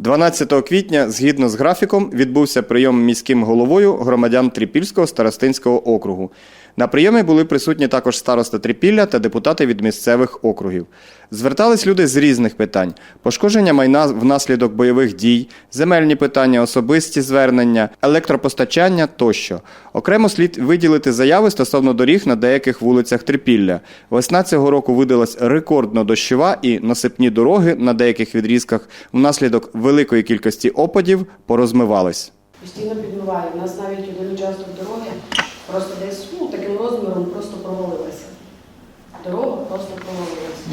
12 квітня, згідно з графіком, відбувся прийом міським головою громадян Трипільського старостинського округу. На прийомі були присутні також староста Трипілля та депутати від місцевих округів. Звертались люди з різних питань: пошкодження майна внаслідок бойових дій, земельні питання, особисті звернення, електропостачання тощо. Окремо слід виділити заяви стосовно доріг на деяких вулицях Трипілля. Весна цього року видалась рекордно дощова і насипні дороги на деяких відрізках внаслідок великої кількості опадів порозмивались. Постійно підмиває. У нас навіть один участок дороги просто десь ну, таким розміром просто провалилася. Дорога просто провалилася.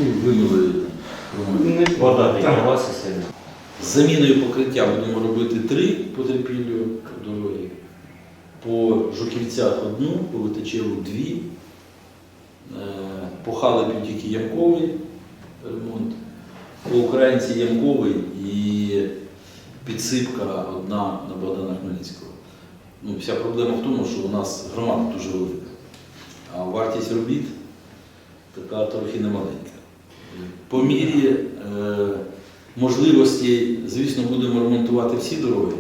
Ну. Вода піднялася сильно. З заміною покриття будемо робити три по Трипіллю дороги. По Жуківцях одну, по Витичеву дві. Е, По Халепі тільки ямковий ремонт. По Українці ямковий підсипка одна на Богдана Хмельницького. Ну, вся проблема в тому, що у нас громада дуже велика. А вартість робіт така трохи немаленька. По мірі е, можливості, звісно, будемо ремонтувати всі дороги.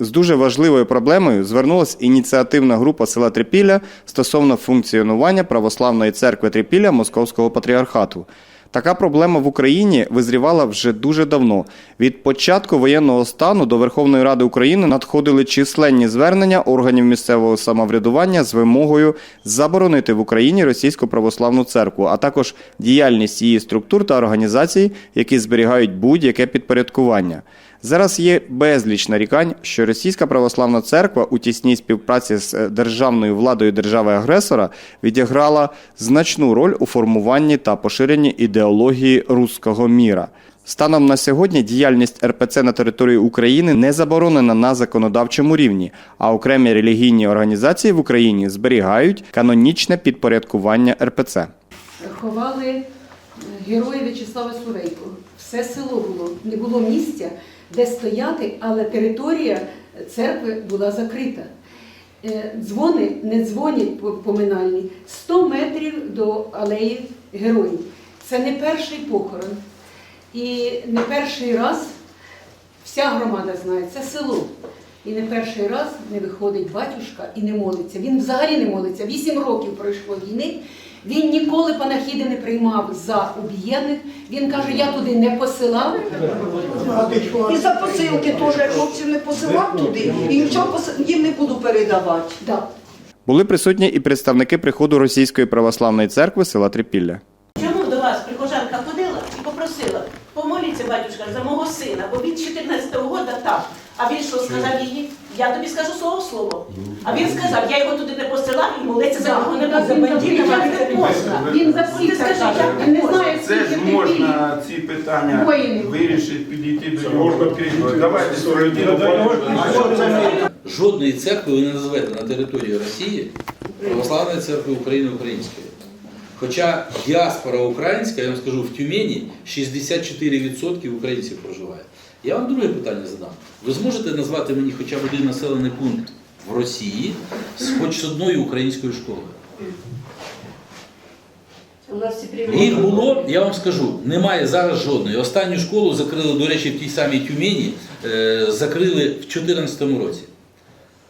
З дуже важливою проблемою звернулася ініціативна група села Трипілля стосовно функціонування Православної церкви Трипілля Московського патріархату. Така проблема в Україні визрівала вже дуже давно. Від початку воєнного стану до Верховної Ради України надходили численні звернення органів місцевого самоврядування з вимогою заборонити в Україні російську православну церкву, а також діяльність її структур та організацій, які зберігають будь-яке підпорядкування. Зараз є безліч нарікань, що Російська православна церква у тісній співпраці з е, державною владою держави-агресора відіграла значну роль у формуванні та поширенні ідеології руського міра. Станом на сьогодні діяльність РПЦ на території України не заборонена на законодавчому рівні, а окремі релігійні організації в Україні зберігають канонічне підпорядкування РПЦ. Ховали героя В'ячеслава Сурейко. Все село було. Не було місця, де стояти, але територія церкви була закрита. Е, Дзвони не дзвонять поминальні 100 метрів до алеї героїв. Це не перший похорон. І не перший раз вся громада знає, це село. І не перший раз не виходить батюшка і не молиться. Він взагалі не молиться. Вісім років пройшло війни. Він ніколи панахіди не приймав за об'єднаних. Він каже, я туди не посилав. І за посилки теж хлопців не посилав туди, і нічого їм не буду передавати. Да. Були присутні і представники приходу Російської православної церкви села Трипілля. Чому до вас прихожанка ходила і попросила, помоліться, батюшка, за мого сина, бо він з 14-го року там. А він що сказав їй? Я тобі скажу слово слово. А він сказав, я його туди не посилав і молитися за нього не буду. за- Як не можна? Він за всіх скажи, так каже. як не знаю, Це ж можна ці питання вирішити, підійти до нього. Давайте сьогодні. Жодної церкви ви не назвете на території Росії Православної церкви України української. Хоча діаспора українська, я вам скажу, в Тюмені 64% українців проживає. Я вам друге питання задам. Ви зможете назвати мені хоча б один населений пункт в Росії з хоч з одною українською школою? Їх було, я вам скажу, немає зараз жодної. Останню школу закрили, до речі, в тій самій Тюмені, е, закрили в 2014 році.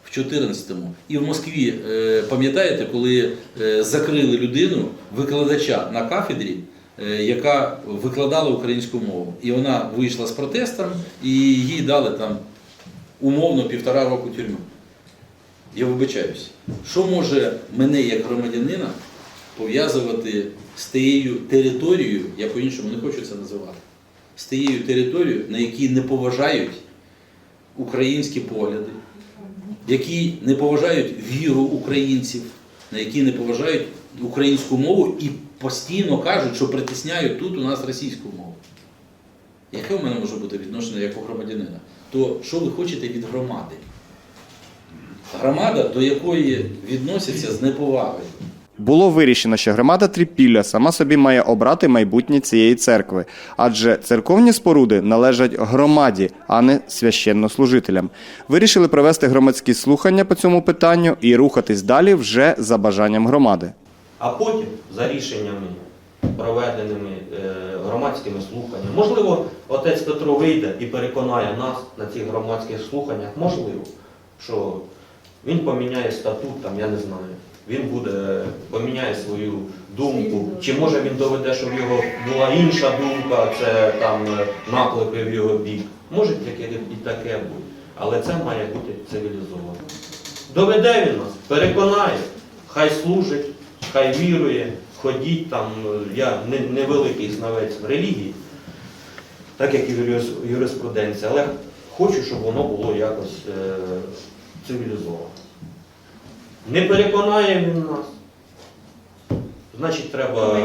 В 14-му. І в Москві, е, пам'ятаєте, коли е, закрили людину, викладача на кафедрі, яка викладала українську мову. І вона вийшла з протестом, і їй дали там умовно півтора року тюрми. Я вибачаюсь. Що може мене як громадянина пов'язувати з тією територією, я по-іншому не хочу це називати, з тією територією, на якій не поважають українські погляди, які не поважають віру українців, на які не поважають українську мову і постійно кажуть, що притисняють тут у нас російську мову. Яке у мене може бути відношення як у громадянина? То що ви хочете від громади? Громада, до якої відносяться з неповагою. Було вирішено, що громада Трипілля сама собі має обрати майбутнє цієї церкви, адже церковні споруди належать громаді, а не священнослужителям. Вирішили провести громадські слухання по цьому питанню і рухатись далі вже за бажанням громади. А потім, за рішеннями проведеними е, громадськими слуханнями. Можливо, отець Петро вийде і переконає нас на цих громадських слуханнях, можливо, що він поміняє статут, там, я не знаю. Він буде поміняє свою думку. Чи може він доведе, що в його була інша думка, це там е, наклепи в його бік. Може таке і таке бути. Але це має бути цивілізовано. Доведе він нас, переконає, хай служить, хай вірує, ходіть там. Я не, невеликий знавець релігії, так як і юрис- юриспруденція, але хочу, щоб воно було якось е, цивілізовано. Не переконає він нас. Значить, треба.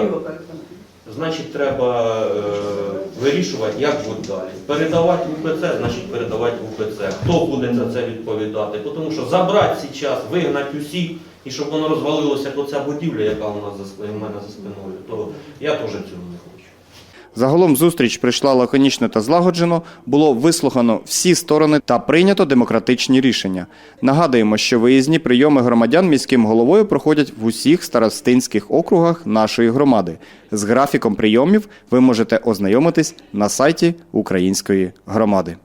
Значить, треба е, вирішувати, як буде далі. Передавати в УПЦ, значить передавати в УПЦ. Хто буде за це відповідати? Тому що забрати цей час, вигнати усіх, і щоб воно розвалилося, як оця будівля, яка у нас за у мене за спиною, то я теж цього не хочу. Загалом зустріч прийшла лаконічно та злагоджено, було вислухано всі сторони та прийнято демократичні рішення. Нагадуємо, що виїзні прийоми громадян міським головою проходять в усіх старостинських округах нашої громади. З графіком прийомів ви можете ознайомитись на сайті Української громади.